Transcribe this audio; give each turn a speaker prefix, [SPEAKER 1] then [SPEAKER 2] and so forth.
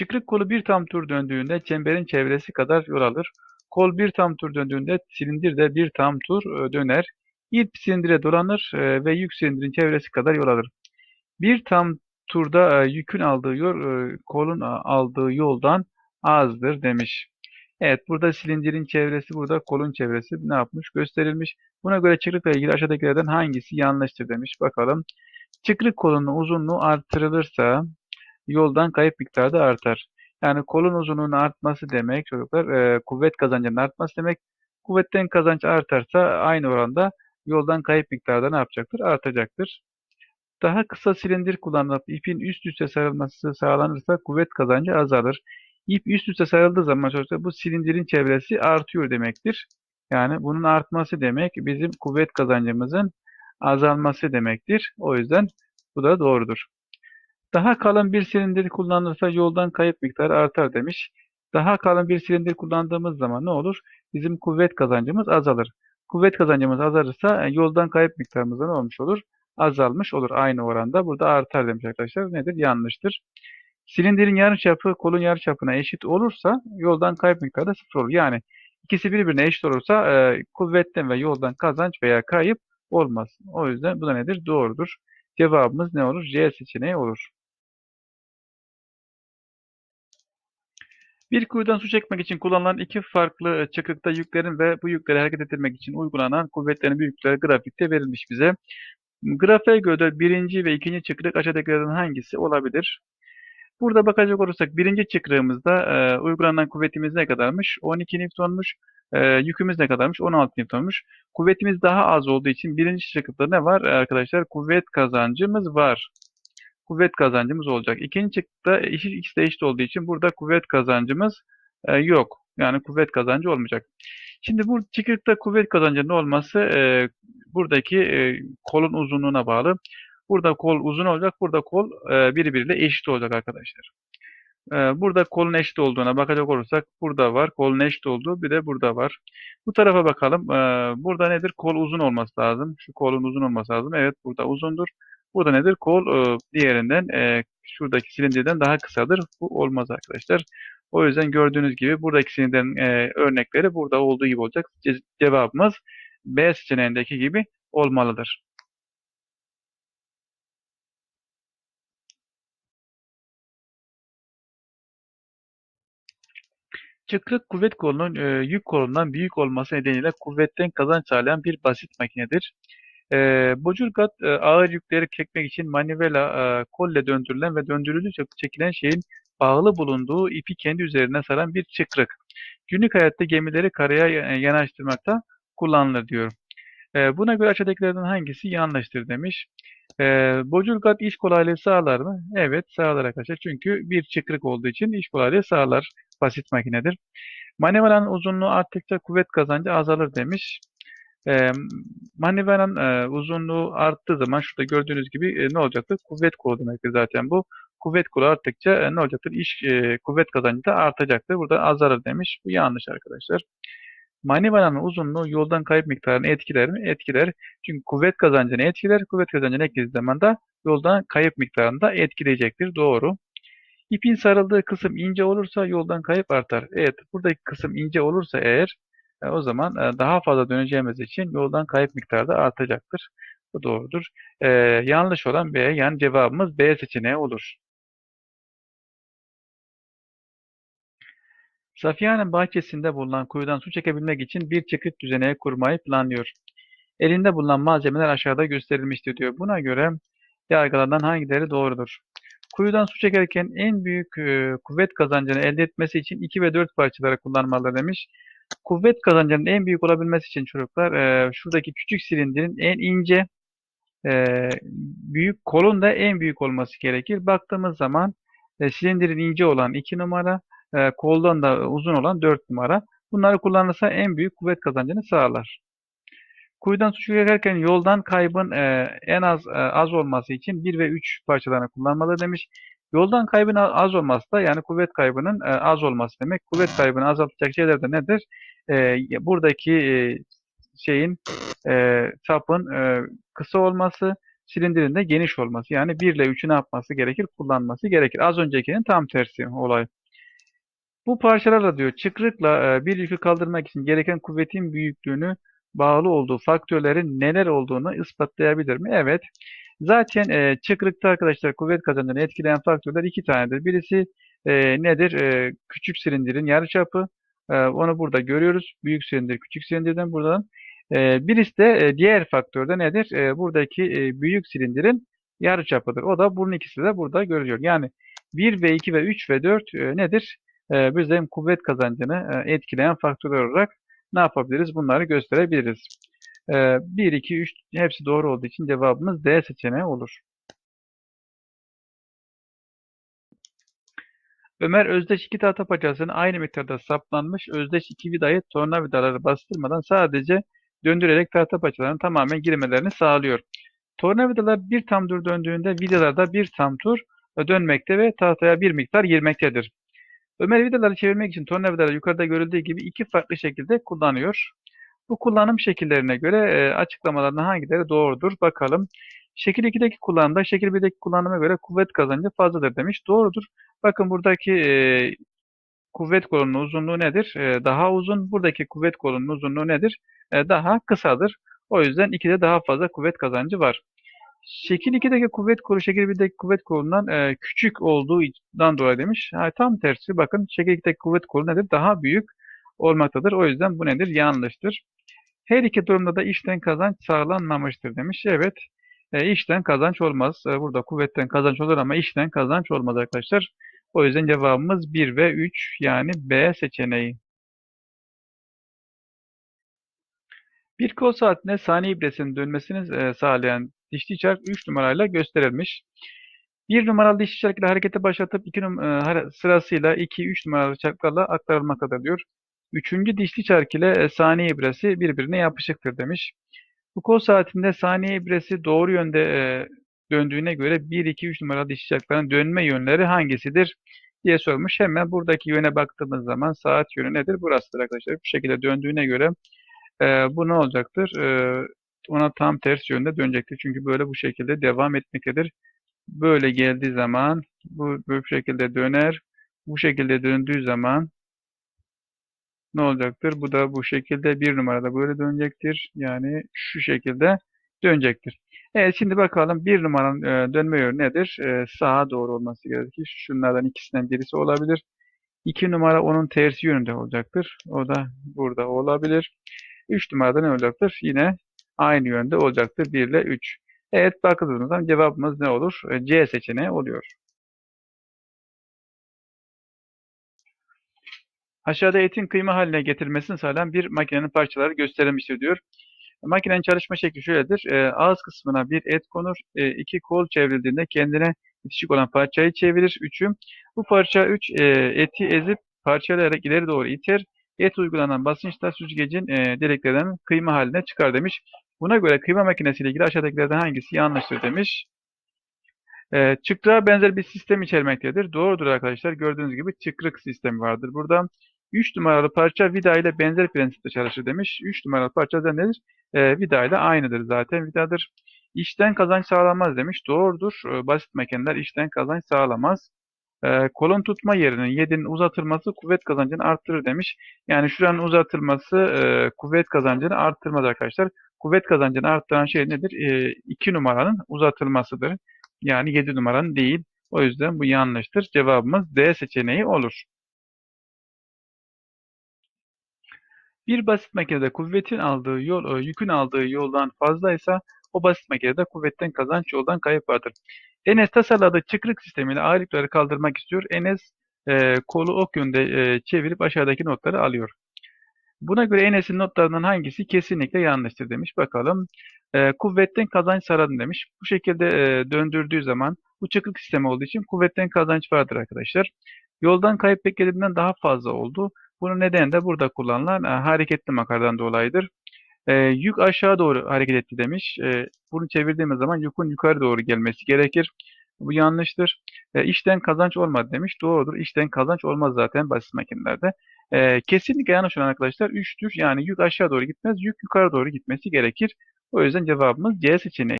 [SPEAKER 1] Çıkrık kolu bir tam tur döndüğünde çemberin çevresi kadar yol alır. Kol bir tam tur döndüğünde silindir de bir tam tur e, döner. İp silindire dolanır e, ve yük silindirin çevresi kadar yol alır. Bir tam turda e, yükün aldığı yol kolun aldığı yoldan azdır demiş. Evet burada silindirin çevresi burada kolun çevresi ne yapmış gösterilmiş. Buna göre çıkrıkla ilgili aşağıdakilerden hangisi yanlıştır demiş. Bakalım. Çıkrık kolunun uzunluğu artırılırsa yoldan kayıp miktarı da artar. Yani kolun uzunluğunun artması demek çocuklar e, kuvvet kazancının artması demek. Kuvvetten kazanç artarsa aynı oranda yoldan kayıp miktarı da ne yapacaktır? Artacaktır. Daha kısa silindir kullanılıp ipin üst üste sarılması sağlanırsa kuvvet kazancı azalır. İp üst üste sarıldığı zaman çocuklar bu silindirin çevresi artıyor demektir. Yani bunun artması demek bizim kuvvet kazancımızın azalması demektir. O yüzden bu da doğrudur. Daha kalın bir silindir kullanılırsa yoldan kayıp miktarı artar demiş. Daha kalın bir silindir kullandığımız zaman ne olur? Bizim kuvvet kazancımız azalır. Kuvvet kazancımız azalırsa e, yoldan kayıp miktarımız ne olmuş olur? Azalmış olur aynı oranda. Burada artar demiş arkadaşlar. Nedir? Yanlıştır. Silindirin yarıçapı kolun yarıçapına eşit olursa yoldan kayıp miktarı da sıfır olur. Yani ikisi birbirine eşit olursa e, kuvvetten ve yoldan kazanç veya kayıp olmaz. O yüzden bu da nedir? Doğrudur. Cevabımız ne olur? C seçeneği olur. Bir kuyudan su çekmek için kullanılan iki farklı çıkıkta yüklerin ve bu yükleri hareket ettirmek için uygulanan kuvvetlerin büyüklükleri grafikte verilmiş bize. Grafiğe göre birinci ve ikinci çıkrık aşağıdakilerden hangisi olabilir? Burada bakacak olursak birinci çıkrığımızda e, uygulanan kuvvetimiz ne kadarmış? 12 Newton'muş. E, yükümüz ne kadarmış? 16 Newton'muş. Kuvvetimiz daha az olduğu için birinci çıkrıkta ne var arkadaşlar? Kuvvet kazancımız var kuvvet kazancımız olacak. İkinci çıktıda ikisi de eşit olduğu için burada kuvvet kazancımız e, yok. Yani kuvvet kazancı olmayacak. Şimdi bu çıkıkta kuvvet kazancının olması e, buradaki e, kolun uzunluğuna bağlı. Burada kol uzun olacak, burada kol e, birbiriyle eşit olacak arkadaşlar. E, burada kolun eşit olduğuna bakacak olursak burada var, kolun eşit olduğu bir de burada var. Bu tarafa bakalım. E, burada nedir? Kol uzun olması lazım. Şu kolun uzun olması lazım. Evet burada uzundur. Bu da nedir? Kol e, diğerinden e, şuradaki silindirden daha kısadır. Bu olmaz arkadaşlar. O yüzden gördüğünüz gibi buradaki silindirin e, örnekleri burada olduğu gibi olacak. Ce cevabımız B seçeneğindeki gibi olmalıdır. Çıkrık kuvvet kolunun e, yük kolundan büyük olması nedeniyle kuvvetten kazanç sağlayan bir basit makinedir. E, bocurgat e, ağır yükleri çekmek için manivela e, kolle döndürülen ve döndürüldükçe çekilen şeyin bağlı bulunduğu ipi kendi üzerine saran bir çıkrık. Günlük hayatta gemileri karaya yanaştırmakta kullanılır diyor. E, buna göre aşağıdakilerden hangisi yanlıştır demiş. E, bocurgat iş kolaylığı sağlar mı? Evet sağlar arkadaşlar. Çünkü bir çıkrık olduğu için iş kolaylığı sağlar. Basit makinedir. Manevranın uzunluğu arttıkça kuvvet kazancı azalır demiş. E, manevranın e, uzunluğu arttığı zaman şurada gördüğünüz gibi e, ne olacaktır? Kuvvet kolu demektir zaten bu. Kuvvet kolu arttıkça e, ne olacaktır? İş e, kuvvet kazancı da artacaktır. Burada azalır demiş. Bu yanlış arkadaşlar. Manevranın uzunluğu yoldan kayıp miktarını etkiler mi? Etkiler. Çünkü kuvvet kazancını etkiler. Kuvvet kazancını eklediği zaman da yoldan kayıp miktarını da etkileyecektir. Doğru. İpin sarıldığı kısım ince olursa yoldan kayıp artar. Evet, buradaki kısım ince olursa eğer e, o zaman e, daha fazla döneceğimiz için yoldan kayıp miktarı da artacaktır. Bu doğrudur. E, yanlış olan B. Yani cevabımız B seçeneği olur. Safiye'nin bahçesinde bulunan kuyudan su çekebilmek için bir çıkık düzeneği kurmayı planlıyor. Elinde bulunan malzemeler aşağıda gösterilmiştir diyor. Buna göre yargılardan hangileri doğrudur? Kuyudan su çekerken en büyük e, kuvvet kazancını elde etmesi için 2 ve 4 parçaları kullanmalı demiş. Kuvvet kazancının en büyük olabilmesi için çocuklar e, şuradaki küçük silindirin en ince e, büyük kolun da en büyük olması gerekir. Baktığımız zaman e, silindirin ince olan 2 numara, e, koldan da uzun olan 4 numara. Bunları kullanırsa en büyük kuvvet kazancını sağlar. Kuyudan su çekerken yoldan kaybın e, en az e, az olması için 1 ve 3 parçalarını kullanmalı demiş. Yoldan kaybın az olması da yani kuvvet kaybının e, az olması demek. Kuvvet kaybını azaltacak şeyler de nedir? E, buradaki e, şeyin e, sapın kısa olması, silindirin de geniş olması. Yani 1 ile 3'ü ne yapması gerekir? Kullanması gerekir. Az öncekinin tam tersi olay. Bu parçalarla diyor çıkrıkla bir yükü kaldırmak için gereken kuvvetin büyüklüğünü bağlı olduğu faktörlerin neler olduğunu ispatlayabilir mi? Evet. Zaten e, çıkrıkta arkadaşlar kuvvet kazancını etkileyen faktörler iki tanedir. Birisi e, nedir? E, küçük silindirin yarıçapı. E, onu burada görüyoruz. Büyük silindir küçük silindirden buradan. E, birisi de e, diğer faktör de nedir? E, buradaki e, büyük silindirin yarıçapıdır. O da bunun ikisi de burada görülüyor. Yani 1 ve 2 ve 3 ve 4 e, nedir? E, bizim kuvvet kazancını e, etkileyen faktörler olarak ne yapabiliriz? Bunları gösterebiliriz. E, 1, 2, 3 hepsi doğru olduğu için cevabımız D seçeneği olur. Ömer özdeş iki tahta parçasını aynı miktarda saplanmış özdeş iki vidayı tornavidaları bastırmadan sadece döndürerek tahta parçalarının tamamen girmelerini sağlıyor. Tornavidalar bir tam tur döndüğünde vidalarda bir tam tur dönmekte ve tahtaya bir miktar girmektedir. Ömer vidaları çevirmek için tornavidaları yukarıda görüldüğü gibi iki farklı şekilde kullanıyor. Bu kullanım şekillerine göre e, açıklamalarından hangileri doğrudur bakalım. Şekil 2'deki kullanımda şekil 1'deki kullanıma göre kuvvet kazancı fazladır demiş. Doğrudur. Bakın buradaki e, kuvvet kolunun uzunluğu nedir? E, daha uzun. Buradaki kuvvet kolunun uzunluğu nedir? E, daha kısadır. O yüzden 2'de daha fazla kuvvet kazancı var. Şekil 2'deki kuvvet kolu şekil 1'deki kuvvet kolundan e, küçük olduğundan dolayı demiş. Ha, tam tersi bakın şekil 2'deki kuvvet kolu nedir? Daha büyük olmaktadır. O yüzden bu nedir? Yanlıştır. Her iki durumda da işten kazanç sağlanmamıştır demiş. Evet. E, işten kazanç olmaz. E, burada kuvvetten kazanç olur ama işten kazanç olmaz arkadaşlar. O yüzden cevabımız 1 ve 3 yani B seçeneği. Bir kol saatinde saniye ibresinin dönmesini e, sağlayan dişli çark 3 numarayla gösterilmiş. 1 numaralı dişli çark ile harekete başlatıp 2 e, sırasıyla 2-3 numaralı çarklarla aktarılmaktadır diyor. Üçüncü dişli çark ile e, saniye ibresi birbirine yapışıktır demiş. Bu kol saatinde saniye ibresi doğru yönde e, döndüğüne göre 1, 2, 3 numaralı dişli çarkların dönme yönleri hangisidir diye sormuş. Hemen buradaki yöne baktığımız zaman saat yönü nedir? Burasıdır arkadaşlar. Bu şekilde döndüğüne göre e, bu ne olacaktır? E, ona tam ters yönde dönecektir. Çünkü böyle bu şekilde devam etmektedir. Böyle geldiği zaman bu, bu şekilde döner. Bu şekilde döndüğü zaman ne olacaktır? Bu da bu şekilde bir numarada böyle dönecektir. Yani şu şekilde dönecektir. Evet şimdi bakalım bir numaranın e, dönme yönü nedir? E, sağa doğru olması gerekir. Şunlardan ikisinden birisi olabilir. 2 numara onun tersi yönünde olacaktır. O da burada olabilir. 3 numarada ne olacaktır? Yine aynı yönde olacaktır. 1 ile 3. Evet bakıldığında cevabımız ne olur? E, C seçeneği oluyor. Aşağıda etin kıyma haline getirilmesini sağlayan bir makinenin parçaları gösterilmiştir diyor. Makinenin çalışma şekli şöyledir. E, ağız kısmına bir et konur. E, iki kol çevrildiğinde kendine bitişik olan parçayı çevirir. Üçü. Bu parça üç e, eti ezip parçalayarak ileri doğru iter. Et uygulanan basınçla süzgecin e, deliklerden kıyma haline çıkar demiş. Buna göre kıyma makinesi ile ilgili aşağıdakilerden hangisi yanlıştır demiş. E, çıkrığa benzer bir sistem içermektedir. Doğrudur arkadaşlar. Gördüğünüz gibi çıkrık sistemi vardır. Burada 3 numaralı parça vida ile benzer prensipte çalışır demiş. 3 numaralı parça da nedir? E, vida ile aynıdır zaten. Vidadır. İşten kazanç sağlamaz demiş. Doğrudur. E, basit makineler işten kazanç sağlamaz. E, kolon tutma yerinin 7'nin uzatılması kuvvet kazancını arttırır demiş. Yani şuranın uzatılması e, kuvvet kazancını arttırmaz arkadaşlar. Kuvvet kazancını arttıran şey nedir? 2 e, numaranın uzatılmasıdır. Yani 7 numaranın değil. O yüzden bu yanlıştır. Cevabımız D seçeneği olur. Bir basit makinede kuvvetin aldığı yol, e, yükün aldığı yoldan fazlaysa o basit makinede kuvvetten kazanç yoldan kayıp vardır. Enes tasarladığı çıkrık sistemiyle ağırlıkları kaldırmak istiyor. Enes e, kolu ok yönde e, çevirip aşağıdaki notları alıyor. Buna göre Enes'in notlarından hangisi kesinlikle yanlıştır demiş. Bakalım. E, kuvvetten kazanç sağladın demiş. Bu şekilde e, döndürdüğü zaman bu çıkık sistemi olduğu için kuvvetten kazanç vardır arkadaşlar. Yoldan kayıp beklediğinden daha fazla oldu. Bunun nedeni de burada kullanılan e, hareketli makardan dolayıdır. E, yük aşağı doğru hareket etti demiş. E, bunu çevirdiğimiz zaman yükün yukarı doğru gelmesi gerekir. Bu yanlıştır. E, işten kazanç olmadı demiş. Doğrudur. İşten kazanç olmaz zaten basit makinelerde. E, kesinlikle yanlış olan arkadaşlar 3'tür. Yani yük aşağı doğru gitmez. Yük yukarı doğru gitmesi gerekir. O yüzden cevabımız C seçeneği.